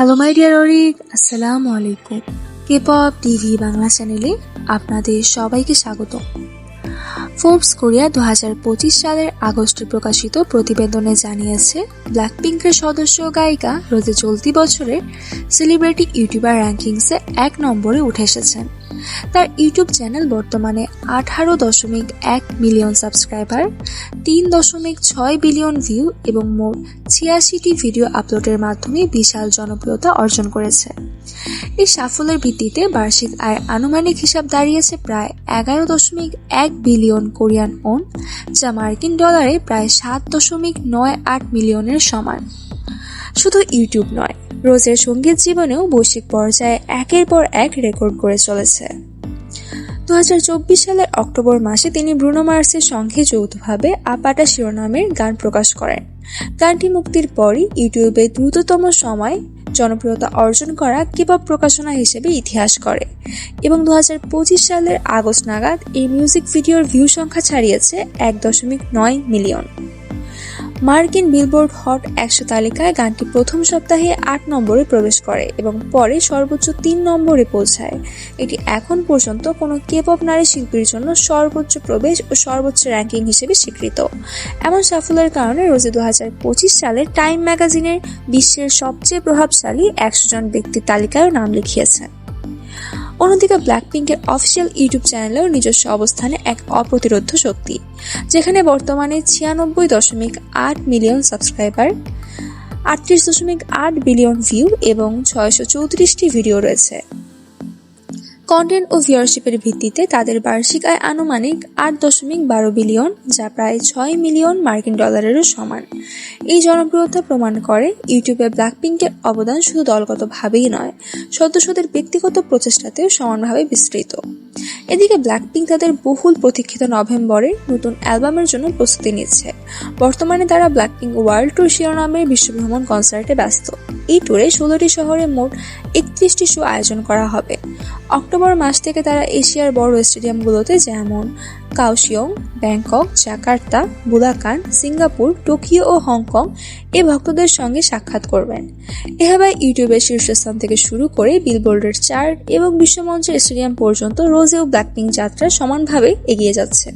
Hello my dear Arik আসসালামু আলাইকুম K pop TV Bangla চ্যানেলে আপনাদের সবাইকে স্বাগত। ফোর্বস কোরিয়া দু হাজার পঁচিশ সালের আগস্টে প্রকাশিত প্রতিবেদনে জানিয়েছে ব্ল্যাকপিঙ্কের সদস্য গায়িকা রোজে চলতি বছরের সেলিব্রিটি ইউটিউবার র্যাঙ্কিংসে এক নম্বরে উঠে এসেছেন। তার ইউটিউব চ্যানেল বর্তমানে আঠারো দশমিক এক মিলিয়ন সাবস্ক্রাইবার, তিন দশমিক ছয় বিলিয়ন ভিউ এবং মোট ছিয়াশিটি ভিডিও আপলোডের মাধ্যমে বিশাল জনপ্রিয়তা অর্জন করেছে। এই সাফল্যের ভিত্তিতে বার্ষিক আয় আনুমানিক হিসাব দাঁড়িয়েছে প্রায় এগারো দশমিক এক বিলিয়ন কোরিয়ান ওন, যা মার্কিন ডলারে প্রায় সাত দশমিক নয় আট মিলিয়নের সমান। শুধু ইউটিউব নয় রোজের সংগীত জীবনেও বৈশ্বিক পর্যায়ে একের পর এক রেকর্ড করে চলেছে। দু হাজার চব্বিশ সালের অক্টোবর মাসে তিনি ব্রুনো মার্সের সঙ্গে যৌথভাবে আপাটা শিরোনামের গান প্রকাশ করেন। গানটি মুক্তির পরই ইউটিউবে দ্রুততম সময় জনপ্রিয়তা অর্জন করা কেপপ প্রকাশনা হিসেবে ইতিহাস করে এবং দু হাজার পঁচিশ সালের আগস্ট নাগাদ এই মিউজিক ভিডিওর ভিউ সংখ্যা ছাড়িয়েছে এক দশমিক নয় মিলিয়ন। মার্কিন বিলবোর্ড হট একশো তালিকায় গানটি প্রথম সপ্তাহে আট নম্বরে প্রবেশ করে এবং পরে সর্বোচ্চ তিন নম্বরে পৌঁছায়। এটি এখন পর্যন্ত কোনো কেপপ নারী শিল্পীর জন্য সর্বোচ্চ প্রবেশ ও সর্বোচ্চ র্যাঙ্কিং হিসেবে স্বীকৃত। এমন সাফল্যের কারণে রোজে দু হাজার পঁচিশ সালে টাইম ম্যাগাজিনের বিশ্বের সবচেয়ে প্রভাবশালী একশো জন ব্যক্তির তালিকায়ও নাম লিখিয়েছেন। অন্যদিকে ব্ল্যাকপিঙ্কের অফিসিয়াল ইউটিউব চ্যানেলেও নিজস্ব অবস্থানে এক অপ্রতিরোধ্য শক্তি, যেখানে বর্তমানে ছিয়ানব্বই দশমিক আট মিলিয়ন সাবস্ক্রাইবার, আটত্রিশ দশমিক আট বিলিয়ন ভিউ এবং ছয়শো চৌত্রিশটি ভিডিও রয়েছে। কন্টেন্ট ও ভিউয়ারশিপের ভিত্তিতে তাদের বার্ষিক আয় আনুমানিক আট দশমিক বারো বিলিয়ন, যা প্রায় ছয় মিলিয়ন মার্কিন ডলারেরও সমান। এই জনপ্রিয়তা প্রমাণ করে ইউটিউবে ব্ল্যাকপিঙ্কের অবদান শুধু দলগতভাবেই নয় সদস্যদের ব্যক্তিগত প্রচেষ্টাতেও সমানভাবে বিস্তৃত। এদিকে ব্ল্যাকপিঙ্ক তাদের বহুল প্রতীক্ষিত নভেম্বরে নতুন অ্যালবামের জন্য প্রস্তুতি নিচ্ছে। বর্তমানে তারা ব্ল্যাকপিঙ্ক ওয়ার্ল্ড ট্যুর শিরোনামের বিশ্বভ্রমণ কনসার্টে ব্যস্ত। এই ট্যুরে ষোলোটি শহরে মোট একত্রিশটি শো আয়োজন করা হবে। অক্টোবর মাস থেকে তারা এশিয়ার বড় স্টেডিয়ামগুলোতে যেমন Kaohsiung Bangkok Jakarta Bulacan Singapore Tokyo ও হংকং এ ভক্তদের সঙ্গে সাক্ষাৎ করবেন। এভাবে ইউটিউবের শীর্ষস্থান থেকে শুরু করে বিলবোর্ডের চার্ট এবং বিশ্বমঞ্চের স্টেডিয়াম পর্যন্ত রোজেও ব্ল্যাকপিঙ্ক যাত্রা সমানভাবে এগিয়ে যাচ্ছে।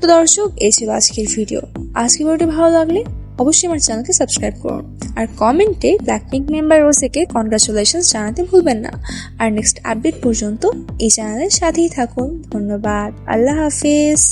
তো দর্শক, এই ছিল আজকের ভিডিও। আজকের ভিডিওটি ভালো লাগলে অবশ্যই আমার চ্যানেলকে সাবস্ক্রাইব করুন। আর কমেন্টে ব্ল্যাকপিঙ্ক মেম্বার রোজেকে কনগ্রাচুলেশন জানাতে ভুলবেন না। আর নেক্সট আপডেট পর্যন্ত এই চ্যানেলের সাথেই থাকুন। ধন্যবাদ। আল্লাহ হাফিজ।